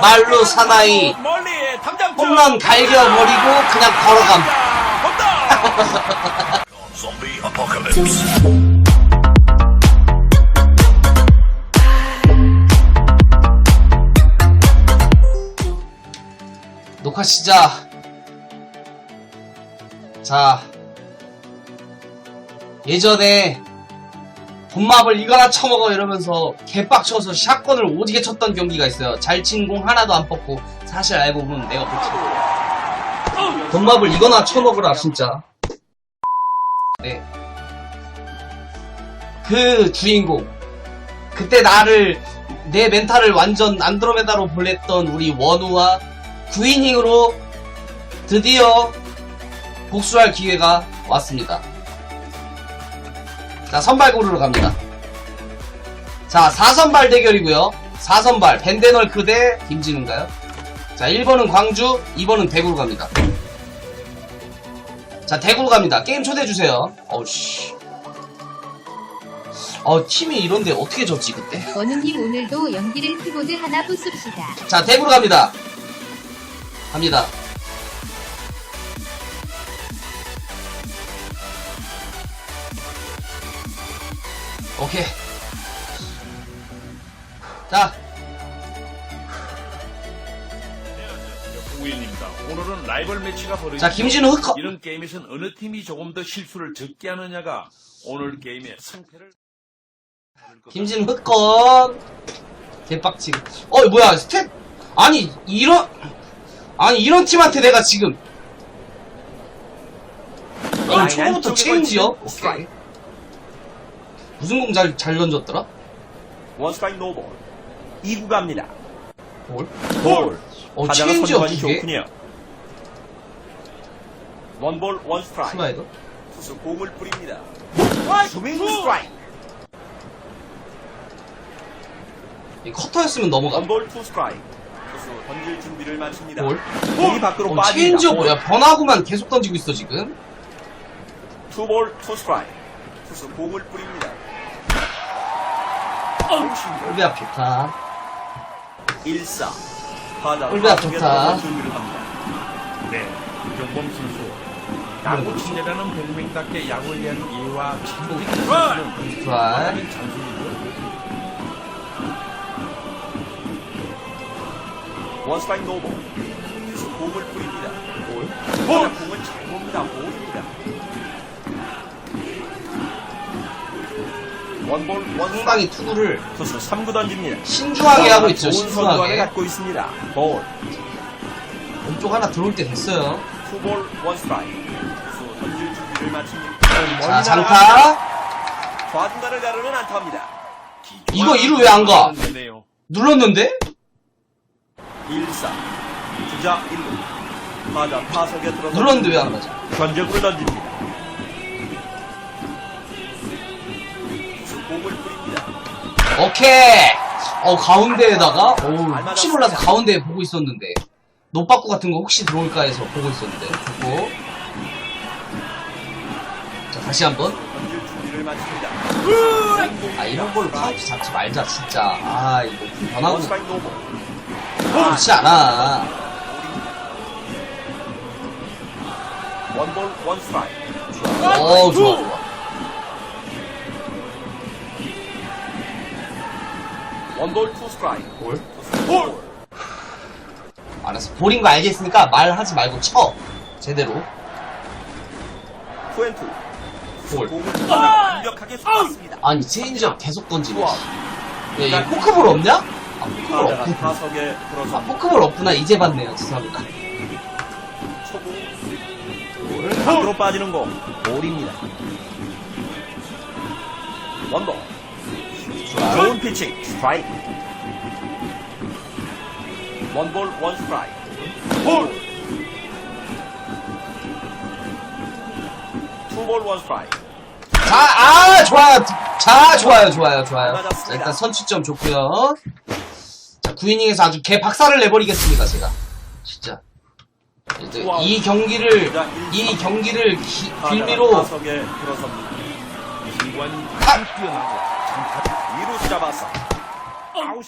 말로 사나이. 홈런 갈겨버리고 그냥 걸어감. 녹화 시작. 자. 예전에 본마블 이거나 쳐먹어 이러면서 개빡쳐서 샷건을 오지게 쳤던 경기가 있어요. 잘 친 공 하나도 안 뽑고 사실 알고 보면 내가 못쳐. 본마블 이거나 쳐먹으라 진짜. 네. 그 주인공. 그때 나를 내 멘탈을 완전 안드로메다로 보냈던 우리 원우와 9이닝으로 드디어 복수할 기회가 왔습니다. 자, 선발 고르러 갑니다. 자, 4선발 대결이고요 4선발, 벤데널크 대 김진우인가요? 자, 1번은 광주, 2번은 대구로 갑니다. 자, 대구로 갑니다. 게임 초대해주세요. 어우씨. 어, 팀이 이런데 어떻게 졌지, 그때? 원우님 오늘도 연기를 키보드 하나 부숩시다. 자, 대구로 갑니다. 갑니다. 오케이. 자, 우일입니다. 오늘은 라이벌 매치가 벌어지. 자, 김진우 흑커. 이런 게임에선 어느 팀이 조금 더 실수를 적게 하느냐가 오늘 게임의 승패를. 김진우 흑건. 개빡치고. 어, 뭐야, 스탯. 아니, 이런, 아니, 이런 팀한테 내가 지금. 어, 초반부터 체인지요? 오케이. 무슨 공 잘, 잘 던졌더라? 원스트라이크 노볼 2구 갑니다 볼? 볼 어, 타자가 체인지업 선정하기 두 개? 좋군요 원볼 원스트라이크 슬라이더? 투수 공을 뿌립니다 스윙 스트라이크 이 커터였으면 넘어가. 원볼 투 스트라이크 투수 던질 준비를 마칩니다 볼? 공이 밖으로 어, 빠집니다 체인지업 뭐야? 변화구만 계속 던지고 있어, 지금. 투볼 투 스트라이크 투수 공을 뿌립니다 홀배합 좋다. 1사. 타자 홀배합 타석에 좋다. 들어갈 준비를 합니다 네, 이종범 선수. 야구 친애라는 별명답게 야구에 대한 이해와 선수는 좋아. 노볼 투수 공을 뿌립니다. 볼? 공을 잘 봅니다. 볼입니다 원볼 원스트라이크 상당히 투구를 투수 3구 던집니다 신중하게 하고 있죠, 좋은 선두안에 신중하게. 갖고 있습니다. 볼, 왼쪽 하나 들어올 때 됐어요. 투볼, 원 스트라이크. 투수 던질 준비를 마칩니다. 자, 장타. 좌중간을 가르는 안타입니다. 이거 이루 왜 안 가? 눌렀는데? 1사, 주자 1루. 타자 타석에 들어서 눌렀는데 왜 안 가지? 견적으로 던집니다. 오케이! 어, 가운데에다가? 오, 혹시 몰라서 가운데에 보고 있었는데. 노빠꾸 같은 거 혹시 들어올까 해서 보고 있었는데. 좋고. 자, 다시 한 번. 던질 준비를 마칩니다. 아, 이런 걸로 카운트 잡지 말자, 진짜. 아, 이거 좀 변하고. 좋지 않아. 원볼, 원 스트라이크. 어, 좋아, 좋아. 원볼, 투 스트라이크. 볼? 볼. 알았어. 볼인 거 알겠으니까 말하지 말고 쳐. 제대로. 투앤투. 볼. 공을 완벽하게 쏟았습니다. 아니, 체인지업 계속 던지네. 좋아. 야, 얘 포크볼 없냐? 아, 포크볼 타자가 없구나. 타석에 아, 들어서 포크볼 없구나. 이제 봤네요. 죄송합니다. 초구 볼. 밖으로 빠지는 공 볼입니다. 원볼 좋은 피칭 스트라이크 원볼 원 스트라이크 볼 투볼 원 스트라이크 자, 아, 좋아요. 자, 좋아요, 좋아요, 좋아요. 자, 일단 선취점 좋고요 자, 9이닝에서 아주 개 박살을 내버리겠습니다, 제가. 진짜. 이제. 이 경기를, 자, 이 경기를 기- 빌미로 타 잡았어 아웃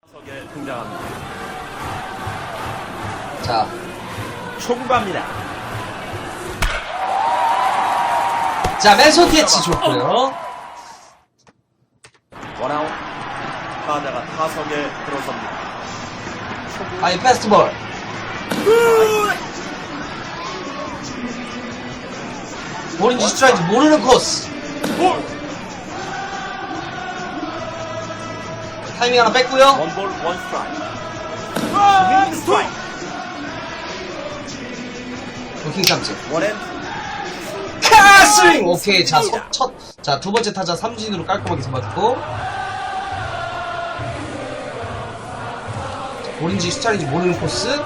타석에 등장합니다. 자, 초구 갑니다. 자, 맨손 캐치 좋고요. 원아웃. 타자가 타석에 들어섭니다. 아이, 패스트볼. 오렌지 스트라이크 모르는 코스. 타이밍 하나 뺐고요. 원볼 원 스트라이크. 스트라이크. 루킹 참지. 원앤 카스윙! 오케이. 자, 서- 첫, 자, 두 번째 타자 삼진으로 깔끔하게 잡았고. 자, 볼인지 스타일인지 모르는 코스. 잘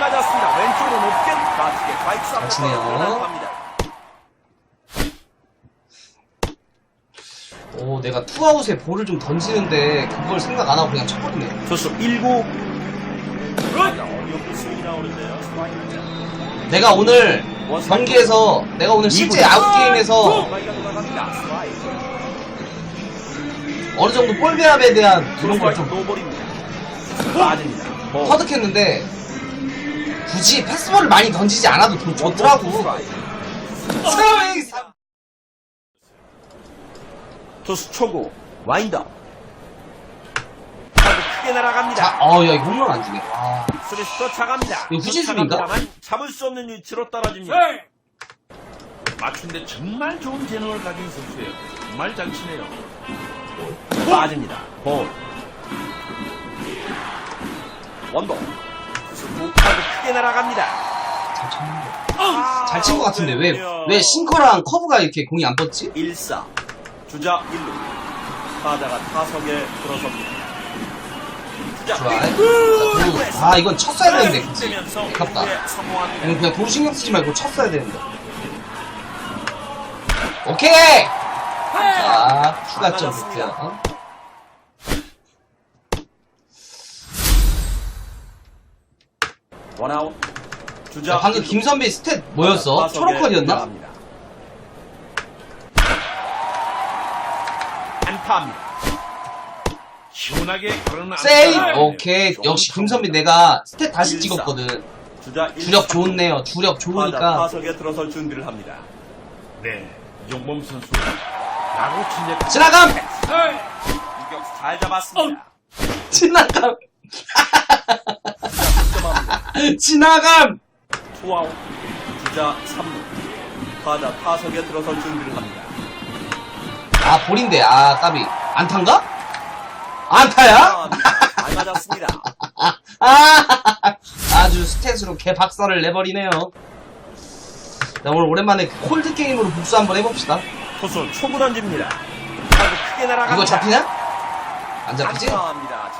맞았습니다. 왼쪽으로 높게 좌측에 스트라이크 잘 치네요. 합니다. 오, 내가 투아웃에 볼을 좀 던지는데 그걸 생각 안 하고 그냥 쳤거든요. 투수 1구. 어이없는 스윙이 나오는데요. 스트라이크입니다. 내가 오늘 경기에서, 내가 오늘 실제 아웃 게임에서 스트라이크가 돌아갑니다. 스트라이크. 어느 정도 볼 배합에 대한 그런 걸 스트라이크 좀 노볼입니다. 빠집니다. 볼. 터득했는데, 굳이 패스볼을 많이 던지지 않아도 좀 좋더라고. 스트라이크. 투수 초구 와인더 타구 크게 날아갑니다 자, 어, 야, 이거 홈런 안 주네. 와. 스리스도 차갑니다 이거 후진수인가? 잡을 수 없는 위치로 떨어집니다 맞춘데 정말 좋은 재능을 가진 선수예요. 정말 잘 치네요. 빠집니다 볼 원볼 두 타구 크게 날아갑니다 잘 쳤는데. 아, 잘친 것 같은데, 왜. 왜 싱커랑 커브가 이렇게 공이 안 떴지? 1사 주자 1루 타자가 타석에 들어섭니다 주자 좋아. 자, 일 루. 두. 아, 이건 쳤어야 되는데, 그치? 되면서 아깝다. 이건 그냥 도루 신경 쓰지 말고 쳤어야 되는데. 오케이! 자, 추가점 맞았습니다. 됐고요. 원아웃 주자 야, 방금 루. 김선배 스탯 뭐였어? 초록컬이었나? 안타입니다. 시원하게 세이브! 안타를 오케이. 역시 김선배 내가 스탯 다시. 찍었거든. 주자 주력. 좋네요. 주력 좋으니까. 타석에 들어설 준비를 합니다. 네, 이종범 선수 야구 친절 지나감! 유격 잘 잡았습니다. 지나감! 득점합니다. 지나감! 투아웃 주자 3루 타자 타석에 들어설 준비를 합니다. 아, 볼인데. 아, 까비. 안타인가? 안타야? 득점합니다. 잘 맞았습니다. 아, 아주 스탯으로 개 박살을 내버리네요. 자, 오늘 오랜만에 그 콜드 게임으로 복수 한번 해봅시다. 투수 초구 던집니다. 타구 크게 날아갑니다. 이거 잡히냐? 안 잡히지? 잘 자,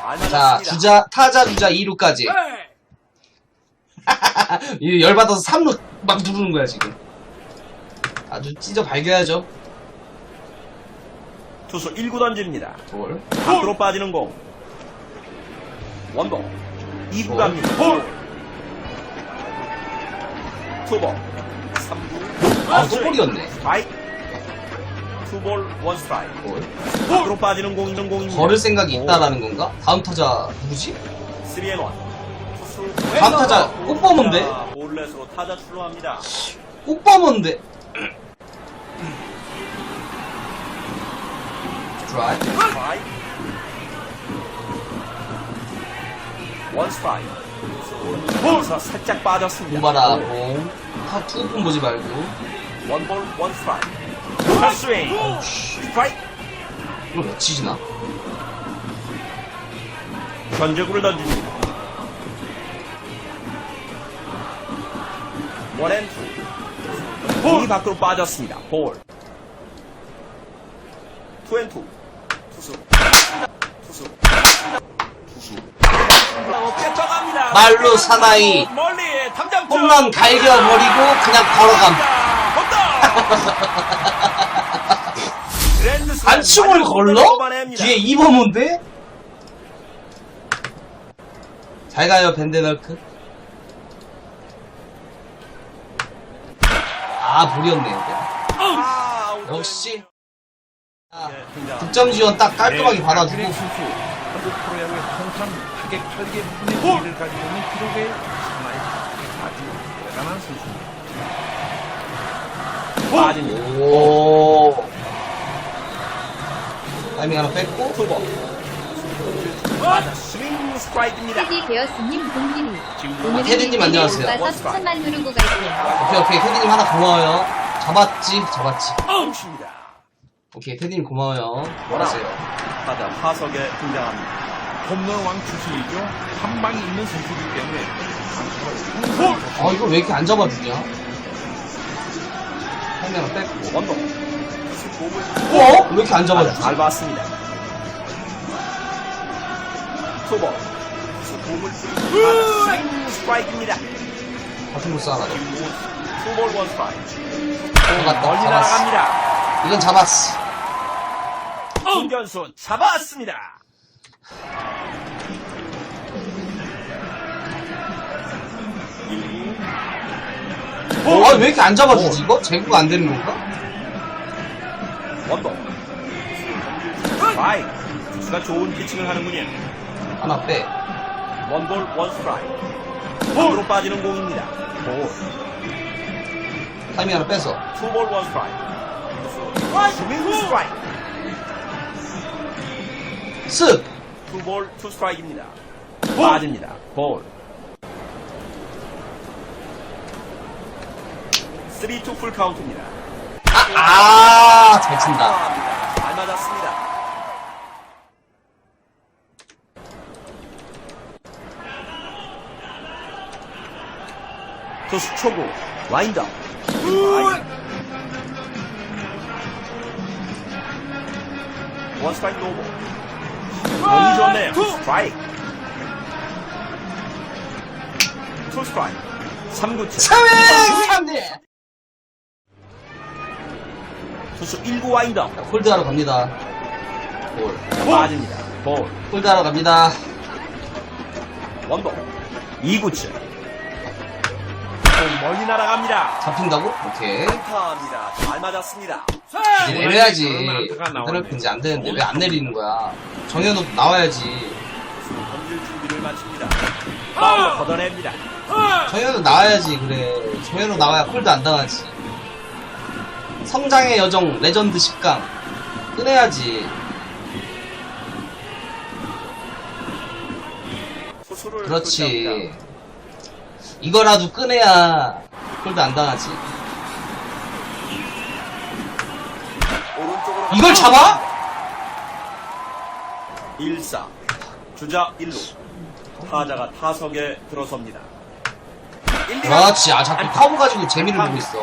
맞았습니다. 주자, 타자 주자 2루까지. 이 열받아서 3루 막 누르는 거야, 지금. 아주 찢어 발겨야죠. 투수 1구 던집니다. 볼. 밖으로 빠지는 공. 원볼. 2구 볼. 갑니다. 투볼. 3구. 아, 또 볼이었네. 스트라이크. 투볼 원 스트라이크. 볼. 밖으로 빠지는 공 있는 공입니다. 걸을 생각이 있다라는 건가? 다음 타자 누구지? 3앤1. 투수. 다음 타자 꽃범인데? 자, 볼넷으로 타자 출루합니다. 꽃범인데. 드라이브. 스트라이크. 원 스트라이크. 투수 살짝 빠졌습니다. 공봐라, 공. 타 투공 보지 말고. 원볼 원 스트라이크. 헛스윙. 스트라이크. 이걸 왜 치지나? 견제구를 던집니다. 원앤 투. 공이 밖으로 빠졌습니다. 볼. 투앤 투. 투수. 투수. 투수. 말로 사나이. 홈런 갈겨버리고 그냥 걸어감. 안충을 걸러? 뒤에 2번문데? 잘 가요, 밴드널크. 아, 볼이었네, 이거. 역시. 아, 득점 지원 딱 깔끔하게 받아주고. 선수 한국 프로야구의 통산 타격 8개 분의 1을 가지고 있는 기록의 하나의 아주 대단한 선수입니다. 빠집니다. 오. 타이밍 하나 뺐고. 맞아, 스윙 스트라이크입니다. 테디 베어스님. 지금 오늘은 테디님 안녕하세요. 가서 추천만 누르고 갈게요. 오케이, 오케이. 테디님 하나 고마워요. 잡았지? 잡았지. 아웃입니다. 오케이, 테디님 고마워요. 알았어요. 타자 타석에 등장합니다. 홈런 왕 출신이죠. 한 방이 있는 선수이기 때문에 아, 이거 왜 이렇게 안 잡아주냐? 하나 뺐고. 원도. 어? 왜 이렇게 안 잡아주지? 잘 봤습니다. 투볼. 몸을 스윙 스트라이크입니다. 같은 거 쏴라. 투볼 원 스트라이크. 잡았다. 멀리 잡았어. 날아갑니다. 이건 잡았어. 중견수 잡았습니다. 아, 왜 이렇게 안 잡아주지, 이거? 제구가 안 되는 건가? 원도. 스트라이크. 투수가 좋은 피칭을 하는군요. 하나 빼. 원볼 원 스트라이크. 안으로 빠지는 공입니다. 볼. 타이밍 하나 빼서. 투볼 원 스트라이크. 스윙 스트라이 크. 쓱! 투볼 투 스트라이크입니다. 빠집니다. 볼. 3투 풀 카운트입니다. 아, 잘 친다. 잘 맞았습니다. 투수 초구 와인더 원 스트라이크 노볼 좋네요 스트라이크 투 스트라이크 3구째 3회 3대! 투수 1구 와인더 홀드하러 갑니다. 볼. 빠집니다 볼 홀드하러 갑니다. 원도 2구째 멀리 날아갑니다 잡힌다고? 오케이. 안타입니다 잘 맞았습니다 이제 내려야지. 내려 이제 안 되는데 왜 안 내리는 거야? 정현우 나와야지. 던질 준비를 마칩니다 파울로 걷어냅니다 정현우 나와야지 그래. 정현우 나와야 홀드 안 당하지. 성장의 여정 레전드 10강 끝내야지. 투수를 그렇지. 교체합니다. 이거라도 꺼내야 홀드 안 당하지. 오른쪽으로 이걸 잡아? 1사 주자 1루 타자가 타석에 들어섭니다 1, 2가 그렇지. 아, 자꾸 커브 가지고 재미를 보고 있어.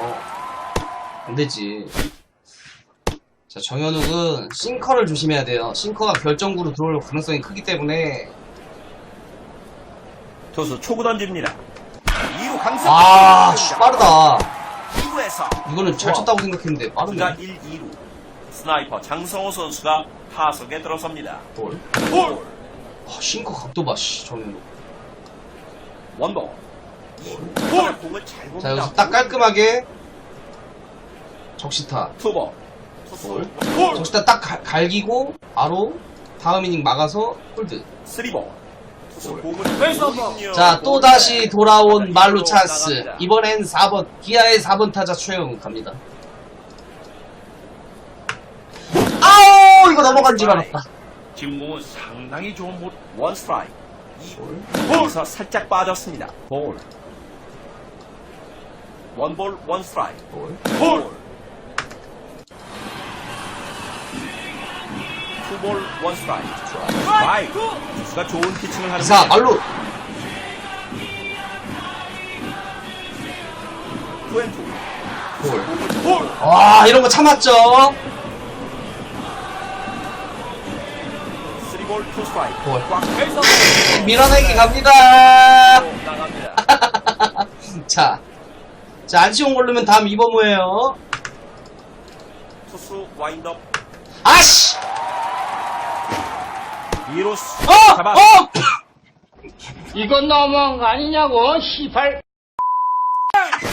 안 되지. 자, 정현욱은 싱커를 조심해야 돼요. 싱커가 결정구로 들어올 가능성이 크기 때문에. 투수 초구 던집니다 2루 강습 아, 씨, 빠르다. 2루에서 이거는 잘 쳤다고 생각했는데, 주자 빠르네. 1, 2루 스나이퍼 장성호 선수가 타석에 들어섭니다 볼. 볼 아, 싱커 각도 봐, 씨, 정현욱. 원도 볼 공을 잘 봅니다 자, 여기서 딱 깔끔하게. 적시타. 투볼 투수 적시타 딱 갈- 갈기고, 바로, 다음 이닝 막아서, 홀드. 쓰리볼 공을 자, 또 다시 돌아온 말루 찬스. 이번엔 4번, 기아의 4번 타자 최영 갑니다. 아우! 이거 넘어간 줄 알았다. 지금 공은 상당히 좋은 못원 스트라이크 여기서 살짝 빠졌습니다. 볼. 원볼 원 스트라이크 볼. 투볼. 원 스트라이크 스트라이크 투수가 좋은 피칭을 하는 이사, 말루! 투앤투 볼. 와, 이런 거 참았죠? 투 스트라이크 볼. 꽉 펼서 밀어내기 갑니다! 나갑니다 자. 자, 안치홍 고르면 다음 이범호예요 투수 와인드업 아씨! 2루 어! 잡아 어! 이건 너무한 거 아니냐고, 시발.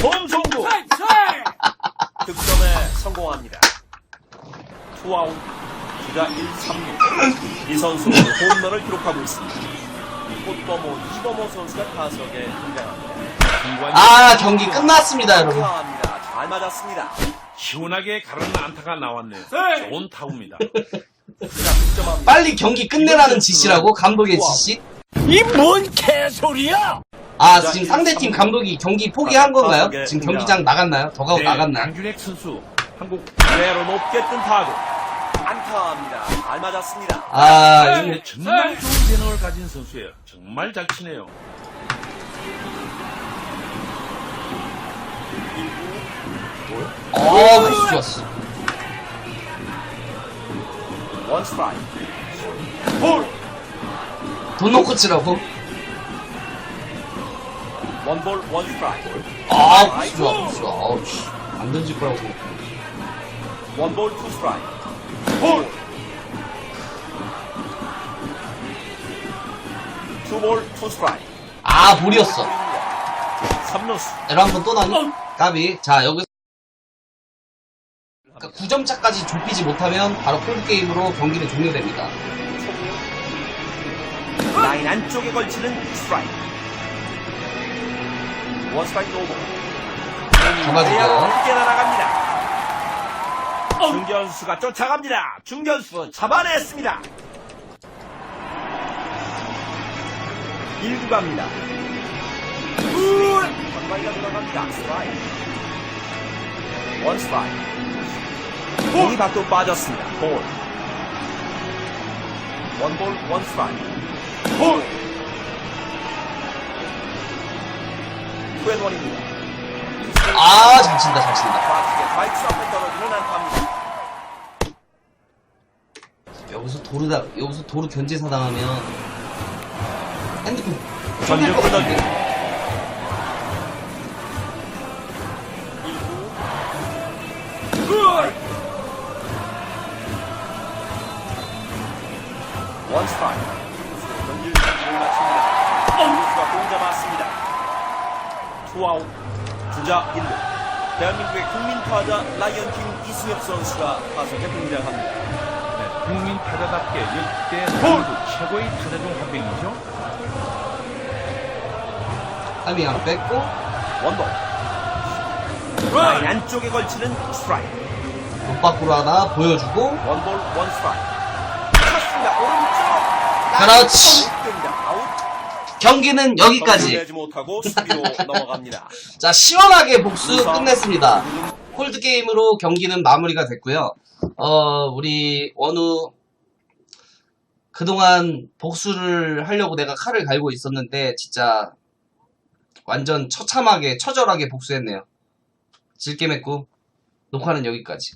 범종구 득점에 성공합니다 투아웃 주자 1, 3루. 이 선수는 홈런을 기록하고 있습니다. 꽃버모 이버모 선수가 타석에 등장합니다. 아 경기 끝났습니다 여러분. 잘 맞았습니다. 시원하게 가르는 안타가 나왔네요. 좋은 타구입니다. 빨리 경기 끝내라는 지시라고 감독의 지시 이 뭔 개소리야! 아 지금 상대팀 감독이 경기 포기한 건가요? 지금 경기장 나갔나요? 더가웃 네, 나갔나요? 양준혁 선수 한국 외로 높게 뜬 타구. 안타입니다. 잘 맞았습니다. 아 이거 네, 정말 좋은 재능을 가진 선수예요. 정말 잘 치네요. 어 그래서 좋았어 원 스트라이크. 돈 놓고 치라고? 원볼 원 스트라이크. 아 그래서 좋아 그래서 좋아 아우 씨. 안 던질 거라고 생각 원볼 투 스트라이크. 투볼 투 스트라이크. 아 볼이었어 3루수. 에러 한번 또 나니? 까비 자 여기서 그러니까 9점 차까지 좁히지 못하면 바로 콜드게임으로 경기는 종료됩니다 라인 안쪽에 걸치는 스트라이크. 원 스트라이크. 잡아주고요 크게 날아갑니다. 중견수가 쫓아갑니다. 중견수 잡아냈습니다. 1구 갑니다. 전방이가 들어갑니다. 스트라이크. 원 스트라이크. 공이 밖으로 빠졌습니다. 볼. 원볼 원 스트라이크. 볼. 투앤원입니다. 아 잘 친다 잘 친다. 여기서 도르다 여기서 도루 견제사 당하면 핸드폰 전력. 끊어줍 주자 1루. 대한민국의 국민 타자 라이언킹 이승엽 선수가 타석에 등장합니다. 네, 국민 타자답게 역대 한국 최고의 타자 중 한 명이죠. 타이밍 안 뺐고 원볼. 라인 안쪽에 걸치는 스트라이크. 못 밖으로 하나 보여주고 원볼 원 스트라이크. 쳤습니다. 오른쪽. 그렇지. 경기는 여기까지. 수비로 넘어갑니다. 자 시원하게 복수 끝냈습니다. 콜드 게임으로 경기는 마무리가 됐고요. 어 우리 원우 그동안 복수를 하려고 내가 칼을 갈고 있었는데 진짜 완전 처참하게 처절하게 복수했네요. 질게 맺고 녹화는 여기까지